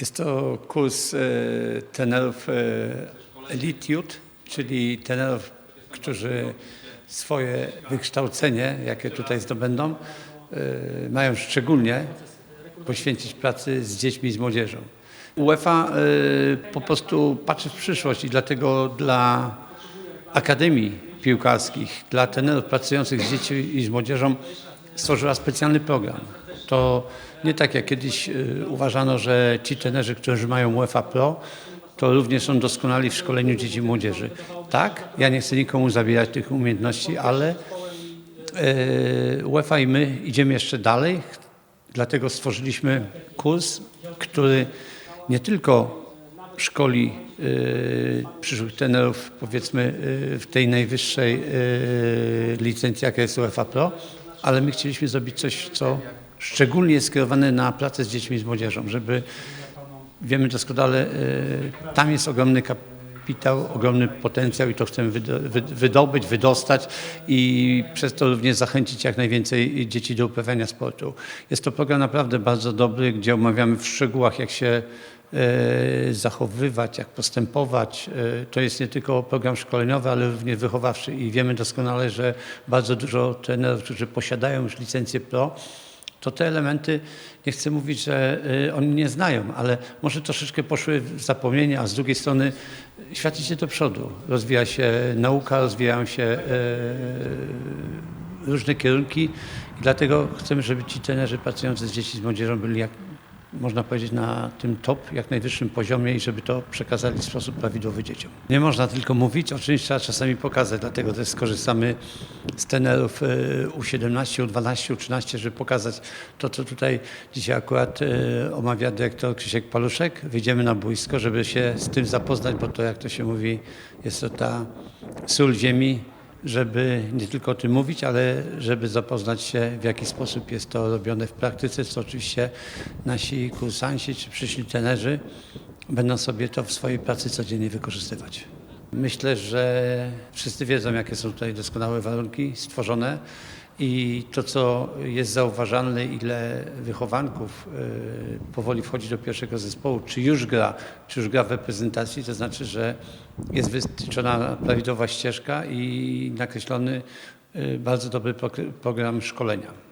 Jest to kurs e, trenerów e, Elite Youth, czyli trenerów, którzy swoje wykształcenie, jakie tutaj zdobędą, e, mają szczególnie poświęcić pracy z dziećmi i z młodzieżą. UEFA e, po prostu patrzy w przyszłość i dlatego dla akademii piłkarskich, dla trenerów pracujących z dziećmi i z młodzieżą stworzyła specjalny program. To nie tak jak kiedyś y, uważano, że ci trenerzy, którzy mają UEFA Pro, to również są doskonali w szkoleniu dzieci i młodzieży. Tak, ja nie chcę nikomu zabierać tych umiejętności, ale e, UEFA i my idziemy jeszcze dalej, dlatego stworzyliśmy kurs, który nie tylko szkoli y, przyszłych trenerów powiedzmy y, w tej najwyższej y, licencji, jaka jest UEFA Pro, ale my chcieliśmy zrobić coś, co szczególnie skierowane na pracę z dziećmi i z młodzieżą, żeby wiemy doskonale, y, tam jest ogromny kapitał, ogromny potencjał i to chcemy wydo- wy- wydobyć, wydostać i przez to również zachęcić jak najwięcej dzieci do uprawiania sportu. Jest to program naprawdę bardzo dobry, gdzie omawiamy w szczegółach, jak się e, zachowywać, jak postępować. E, To jest nie tylko program szkoleniowy, ale również wychowawczy i wiemy doskonale, że bardzo dużo trenerów, którzy posiadają już licencję pro, to te elementy, nie chcę mówić, że y, oni nie znają, ale może troszeczkę poszły w zapomnienie, a z drugiej strony świat idzie do przodu. Rozwija się nauka, rozwijają się y, różne kierunki i dlatego chcemy, żeby ci trenerzy pracujący z dziećmi z młodzieżą byli jak można powiedzieć na tym top, jak najwyższym poziomie i żeby to przekazali w sposób prawidłowy dzieciom. Nie można tylko mówić, oczywiście trzeba czasami pokazać, dlatego też skorzystamy z trenerów y, U17, U12, U13, żeby pokazać to, co tutaj dzisiaj akurat y, omawia dyrektor Krzysiek Paluszek. Wyjdziemy na boisko, żeby się z tym zapoznać, bo to jak to się mówi, jest to ta sól ziemi, żeby nie tylko o tym mówić, ale żeby zapoznać się, w jaki sposób jest to robione w praktyce, co oczywiście nasi kursanci czy przyszli trenerzy będą sobie to w swojej pracy codziennie wykorzystywać. Myślę, że wszyscy wiedzą, jakie są tutaj doskonałe warunki stworzone i to, co jest zauważalne, ile wychowanków y, powoli wchodzi do pierwszego zespołu, czy już gra, czy już gra w reprezentacji, to znaczy, że jest wytyczona prawidłowa ścieżka i nakreślony y, bardzo dobry program szkolenia.